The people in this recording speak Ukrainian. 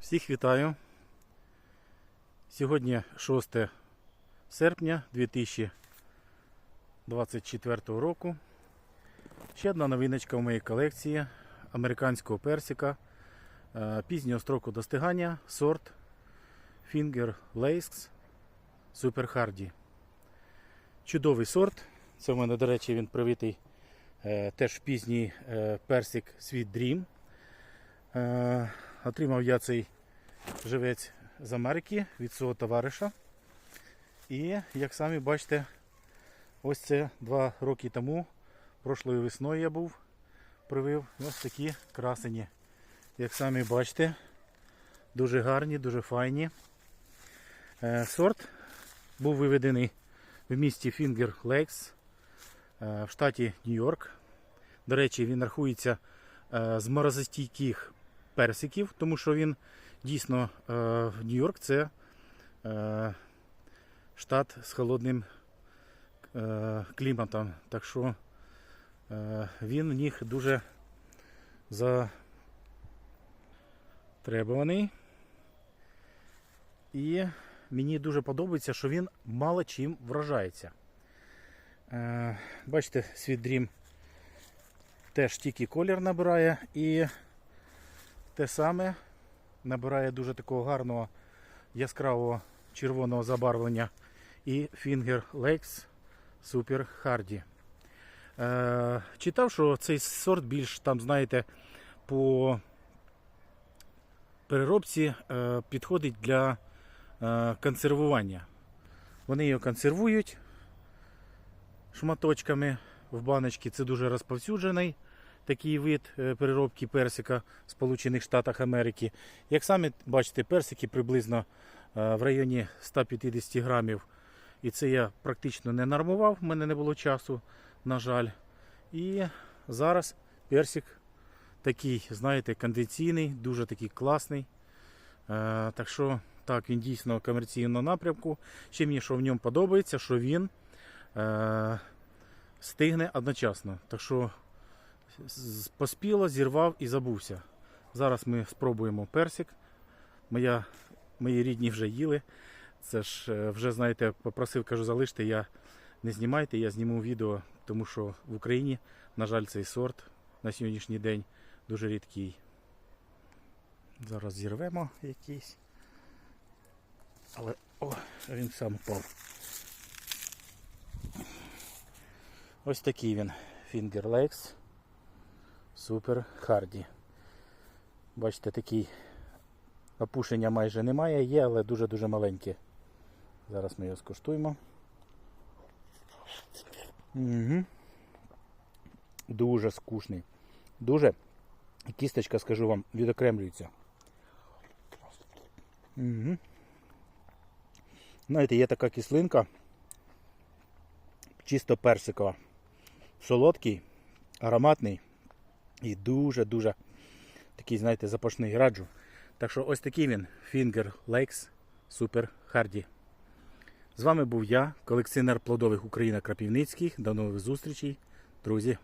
Всіх вітаю. Сьогодні 6 серпня 2024 року. Ще одна новиночка в моїй колекції американського персика е, пізнього строку достигання сорт Finger Lakes Super Hardy. Чудовий сорт. Це в мене, до речі, він привитий е, теж пізній е, персик Sweet Dream. Отримав я цей живець з Америки від свого товариша. І, як самі бачите, ось це два роки тому, прошлою весною я був, привив ось такі красені. Як самі бачите, дуже гарні, дуже файні. Е, Сорт був виведений в місті Finger Lakes е, в штаті Нью-Йорк. До речі, він рахується е, з морозостійких персиків, тому що він дійсно е, Нью-Йорк це е, штат з холодним е, кліматом. Так що він них дуже затребуваний. І мені дуже подобається, що він мало чим вражається. Бачите, Sweet Dream теж тільки колір набирає і те саме набирає дуже такого гарного яскравого червоного забарвлення і Finger Lakes Super Hardy. Е, читав, що цей сорт більш там, знаєте, по переробці е, підходить для е, консервування. Вони його консервують шматочками в баночці. Це дуже розповсюджений такий вид е, переробки персика в Сполучених Штатах Америки. Як самі бачите, персики приблизно е, в районі 150 грамів. І це я практично не нормував, в мене не було часу, на жаль. І зараз персик такий, знаєте, кондиційний, дуже такий класний. Е, так що так, він дійсно комерційного напрямку. Ще мені що в ньому подобається, що він стигне одночасно. Так що поспіло, зірвав і забувся. Зараз ми спробуємо персик. Моя, мої рідні вже їли. Це ж е, вже, знаєте, попросив, кажу, залиште, я не знімайте, я зніму відео, тому що в Україні, на жаль, цей сорт на сьогоднішній день дуже рідкий. Зараз зірвемо якийсь. Але о, він сам впав. Ось такий він. Finger Lakes. Супер Харді. Бачите, такий опушення майже немає, є, але дуже-дуже маленьке. Зараз ми його скуштуємо. Угу. Дуже скучний. Дуже. Кісточка, скажу вам, відокремлюється. Угу. Знаєте, є така кислинка, чисто персикова. Солодкий, ароматний і дуже-дуже такий, знаєте, запашний раджу. Так що ось такий він Finger Lakes Super Hardy. З вами був я, колекціонер плодових Україна Крапівницький. До нових зустрічей, друзі.